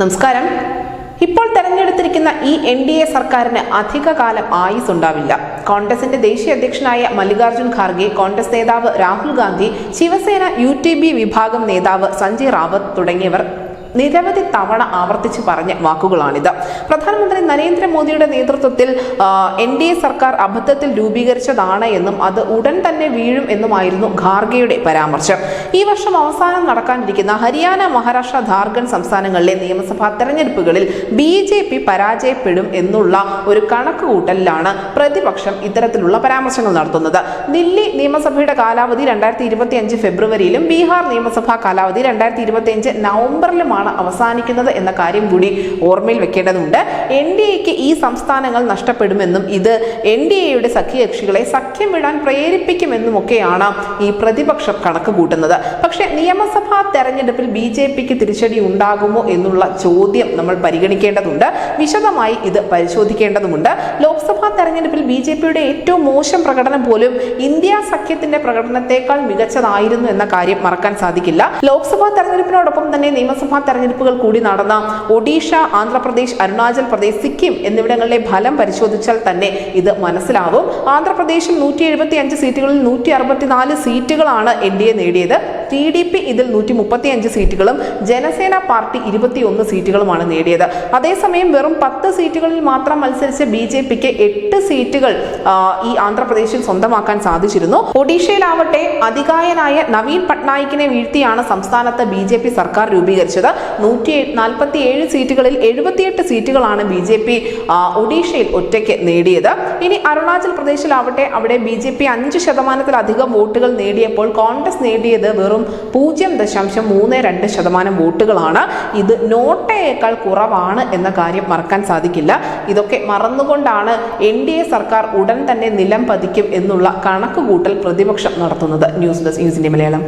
നമസ്കാരം. ഇപ്പോൾ തെരഞ്ഞെടുത്തിരിക്കുന്ന ഈ എൻ ഡി എ സർക്കാരിന് അധികകാലം ആയുസ് ഉണ്ടാവില്ല കോൺഗ്രസിന്റെ ദേശീയ അധ്യക്ഷനായ മല്ലികാർജുൻ ഖാർഗെ കോൺഗ്രസ് നേതാവ് രാഹുൽ ഗാന്ധി ശിവസേന യു വിഭാഗം നേതാവ് സഞ്ജയ് റാവത്ത് തുടങ്ങിയവർ നിരവധി തവണ ആവർത്തിച്ച് പറഞ്ഞ വാക്കുകളാണിത്. പ്രധാനമന്ത്രി നരേന്ദ്രമോദിയുടെ നേതൃത്വത്തിൽ എൻ ഡി എ സർക്കാർ അബദ്ധത്തിൽ രൂപീകരിച്ചതാണ് എന്നും അത് ഉടൻ തന്നെ വീഴും എന്നുമായിരുന്നു ഖാർഗെയുടെ പരാമർശം. ഈ വർഷം അവസാനം നടക്കാനിരിക്കുന്ന ഹരിയാന മഹാരാഷ്ട്ര ഝാർഖണ്ഡ് സംസ്ഥാനങ്ങളിലെ നിയമസഭാ തെരഞ്ഞെടുപ്പുകളിൽ ബി ജെ പി പരാജയപ്പെടും എന്നുള്ള ഒരു കണക്കുകൂട്ടലിലാണ് പ്രതിപക്ഷം ഇത്തരത്തിലുള്ള പരാമർശങ്ങൾ നടത്തുന്നത്. ദില്ലി നിയമസഭയുടെ കാലാവധി രണ്ടായിരത്തി ഫെബ്രുവരിയിലും ബീഹാർ നിയമസഭാ കാലാവധി രണ്ടായിരത്തി ഇരുപത്തി അഞ്ച് അവസാനിക്കുന്നത് എന്ന കാര്യം കൂടി ഓർമ്മയിൽ വെക്കേണ്ടതുണ്ട്. എൻ ഡി എക്ക് ഈ സംസ്ഥാനങ്ങൾ നഷ്ടപ്പെടുമെന്നും ഇത് എൻ ഡി എയുടെ സഖ്യകക്ഷികളെ സഖ്യം വിടാൻ പ്രേരിപ്പിക്കുമെന്നുമൊക്കെയാണ് ഈ പ്രതിപക്ഷം കണക്ക് കൂട്ടുന്നത്. പക്ഷേ നിയമസഭാ തെരഞ്ഞെടുപ്പിൽ ബി ജെ പിക്ക് തിരിച്ചടി ഉണ്ടാകുമോ എന്നുള്ള ചോദ്യം നമ്മൾ പരിഗണിക്കേണ്ടതുണ്ട്. വിശദമായി ഇത് പരിശോധിക്കേണ്ടതുണ്ട് ലോക്സഭാ തെരഞ്ഞെടുപ്പിൽ ബി ജെ പിയുടെ ഏറ്റവും മോശം പ്രകടനം പോലും ഇന്ത്യ സഖ്യത്തിന്റെ പ്രകടനത്തെക്കാൾ മികച്ചതായിരുന്നു എന്ന കാര്യം മറക്കാൻ സാധിക്കില്ല. ലോക്സഭാ തെരഞ്ഞെടുപ്പിനോടൊപ്പം തന്നെ നിയമസഭാ തെരഞ്ഞെടുപ്പുകൾ കൂടി നടന്ന ഒഡീഷ ആന്ധ്രാപ്രദേശ് അരുണാചൽ പ്രദേശ് സിക്കിം എന്നിവിടങ്ങളിലെ ഫലം പരിശോധിച്ചാൽ തന്നെ ഇത് മനസ്സിലാവും. ആന്ധ്രാപ്രദേശിൽ നൂറ്റി എഴുപത്തി അഞ്ച് സീറ്റുകളിൽ നൂറ്റി അറുപത്തിനാല് സീറ്റുകളാണ് എൻ ഡി എ നേടിയത്. ടി ഡി പി ഇതിൽ നൂറ്റി മുപ്പത്തി അഞ്ച് സീറ്റുകളും ജനസേന പാർട്ടി ഇരുപത്തിയൊന്ന് സീറ്റുകളുമാണ് നേടിയത്. അതേസമയം വെറും പത്ത് സീറ്റുകളിൽ മാത്രം മത്സരിച്ച ബി ജെ പിക്ക് എട്ട് സീറ്റുകൾ ഈ ആന്ധ്രാപ്രദേശിൽ സ്വന്തമാക്കാൻ സാധിച്ചിരുന്നു. ഒഡീഷയിലാവട്ടെ അധികായനായ നവീൻ പട്നായിക്കിനെ വീഴ്ത്തിയാണ് സംസ്ഥാനത്ത് ബി ജെ പി സർക്കാർ രൂപീകരിച്ചത്. നൂറ്റി നാൽപ്പത്തി ഏഴ് സീറ്റുകളിൽ എഴുപത്തിയെട്ട് സീറ്റുകളാണ് ബി ജെ പി ഒഡീഷയിൽ ഒറ്റയ്ക്ക് നേടിയത്. ഇനി അരുണാചൽ പ്രദേശിലാവട്ടെ അവിടെ ബി ജെ പി അഞ്ച് ശതമാനത്തിലധികം വോട്ടുകൾ നേടിയപ്പോൾ കോൺഗ്രസ് നേടിയത് വെറും പൂജ്യം ദശാംശം മൂന്ന് രണ്ട് ശതമാനം വോട്ടുകളാണ്. ഇത് നോട്ടയേക്കാൾ കുറവാണ് എന്ന കാര്യം മറക്കാൻ സാധിക്കില്ല. ഇതൊക്കെ മറന്നുകൊണ്ടാണ് എൻ ഡി എ സർക്കാർ ഉടൻ തന്നെ നിലം പതിക്കും എന്നുള്ള കണക്കുകൂട്ടൽ പ്രതിപക്ഷം നടത്തുന്നത്. ന്യൂസ് ഡെസ്ക് ന്യൂസിന്റെ മലയാളം.